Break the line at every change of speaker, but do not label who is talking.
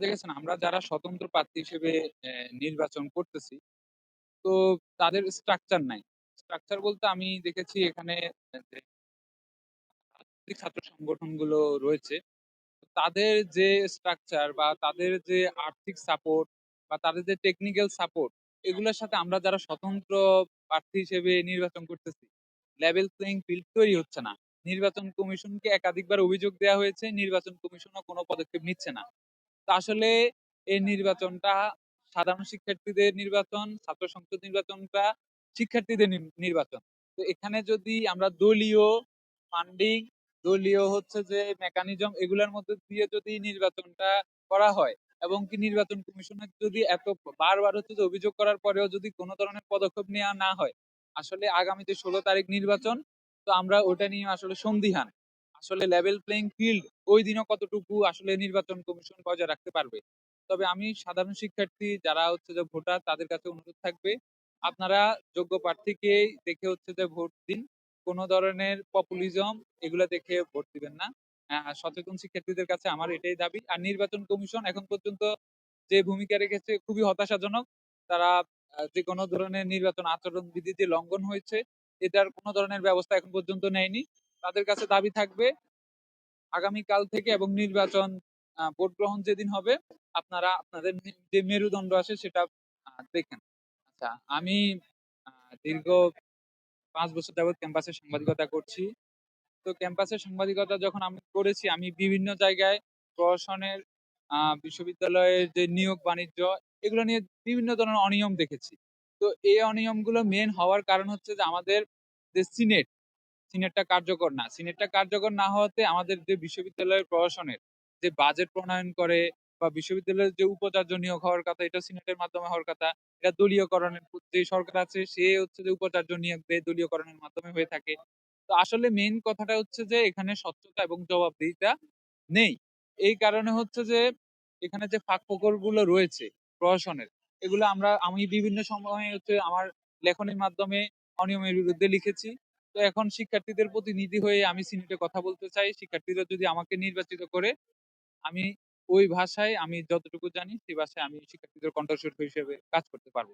দেখেছেন আমরা যারা স্বতন্ত্র প্রার্থী হিসেবে নির্বাচন করতেছি, তো তাদের স্ট্রাকচার নাই। স্ট্রাকচার বলতে আমি দেখেছি এখানে ছাত্র সংগঠনগুলো রয়েছে, তাদের যে স্ট্রাকচার বা তাদের যে আর্থিক সাপোর্ট বা তাদের যে টেকনিক্যাল সাপোর্ট, এগুলোর সাথে আমরা যারা স্বতন্ত্র প্রার্থী হিসেবে নির্বাচন করতেছি, লেভেল প্লেইং ফিল্ড তৈরি হচ্ছে না। নির্বাচন কমিশনকে একাধিকবার অভিযোগ দেওয়া হয়েছে, নির্বাচন কমিশনও কোনো পদক্ষেপ নিচ্ছে না। আসলে এই নির্বাচনটা সাধারণ শিক্ষার্থীদের নির্বাচন, ছাত্র সংসদ নির্বাচনটা শিক্ষার্থীদের নির্বাচন। তো এখানে যদি আমরা দলীয় ফান্ডিং, দলীয় হচ্ছে যে মেকানিজম এগুলার মধ্যে দিয়ে যদি নির্বাচনটা করা হয় এবং কি নির্বাচন কমিশনের যদি এত বারবার হচ্ছে যে অভিযোগ করার পরেও যদি কোনো ধরনের পদক্ষেপ নেওয়া না হয়, আসলে আগামীতে ১৬ তারিখ নির্বাচন, তো আমরা ওটা নিয়ে আসলে সন্দিহান। আসলে লেভেল প্লেইং ফিল্ড ওই দিনও কতটুকু আসলে নির্বাচন কমিশন বজায় রাখতে পারবে। তবে আমি সাধারণ শিক্ষার্থী যারা হচ্ছে যে ভোটার তাদের কাছে অনুরোধ থাকবে, আপনারা যোগ্য প্রার্থীকেই দেখে হচ্ছে যে ভোট দিন। কোন ধরনের পপুলিজম এগুলো দেখে ভোট দিবেন না। সচেতন শিক্ষার্থীদের কাছে আমার এটাই দাবি। আর নির্বাচন কমিশন এখন পর্যন্ত যে ভূমিকা রেখেছে খুবই হতাশাজনক। তারা যে কোনো ধরনের নির্বাচন আচরণবিধি যে লঙ্ঘন হয়েছে, এটার কোনো ধরনের ব্যবস্থা এখন পর্যন্ত নেয়নি। তাদের কাছে দাবি থাকবে আগামীকাল থেকে এবং নির্বাচন ভোট গ্রহণ যেদিন হবে, আপনারা আপনাদের যে মেরুদণ্ড আছে সেটা দেখেন। আচ্ছা, আমি দীর্ঘ পাঁচ বছর যাবৎ ক্যাম্পাসে সাংবাদিকতা করছি। তো ক্যাম্পাসে সাংবাদিকতা যখন আমি করেছি, আমি বিভিন্ন জায়গায় প্রশাসনের বিশ্ববিদ্যালয়ের যে নিয়োগ বাণিজ্য, এগুলো নিয়ে বিভিন্ন ধরনের অনিয়ম দেখেছি। তো এই অনিয়মগুলো মেন হওয়ার কারণ হচ্ছে যে আমাদের যে সিনেট, সিনেটটা কার্যকর না। সিনেটটা কার্যকর না হওয়াতে আমাদের যে বিশ্ববিদ্যালয়ের প্রশাসনের যে বাজেট প্রণয়ন করে বা বিশ্ববিদ্যালয়ের যে উপাচার্য নিয়োগ হওয়ার কথা, এটা সিনেটের মাধ্যমে হওয়ার কথা। এটা দলীয়করণের যে সরকার আছে সে হচ্ছে যে উপাচার্য নিয়োগ দেয়, দলীয়করণের মাধ্যমে হয়ে থাকে। তো আসলে মেইন কথাটা হচ্ছে যে এখানে স্বচ্ছতা এবং জবাবদিহিতা নেই। এই কারণে হচ্ছে যে এখানে যে ফাঁকফোকরগুলো রয়েছে প্রশাসনের, এগুলো আমরা আমি বিভিন্ন সময়ে হচ্ছে আমার লেখনীর মাধ্যমে অনিয়মের বিরুদ্ধে লিখেছি। তো এখন শিক্ষার্থীদের প্রতিনিধি হয়ে আমি সিনেটে কথা বলতে চাই। শিক্ষার্থীরা যদি আমাকে নির্বাচিত করে, আমি ওই ভাষায় আমি যতটুকু জানি সেই ভাষায় আমি শিক্ষার্থীদের কণ্ঠস্বর হিসেবে কাজ করতে পারব।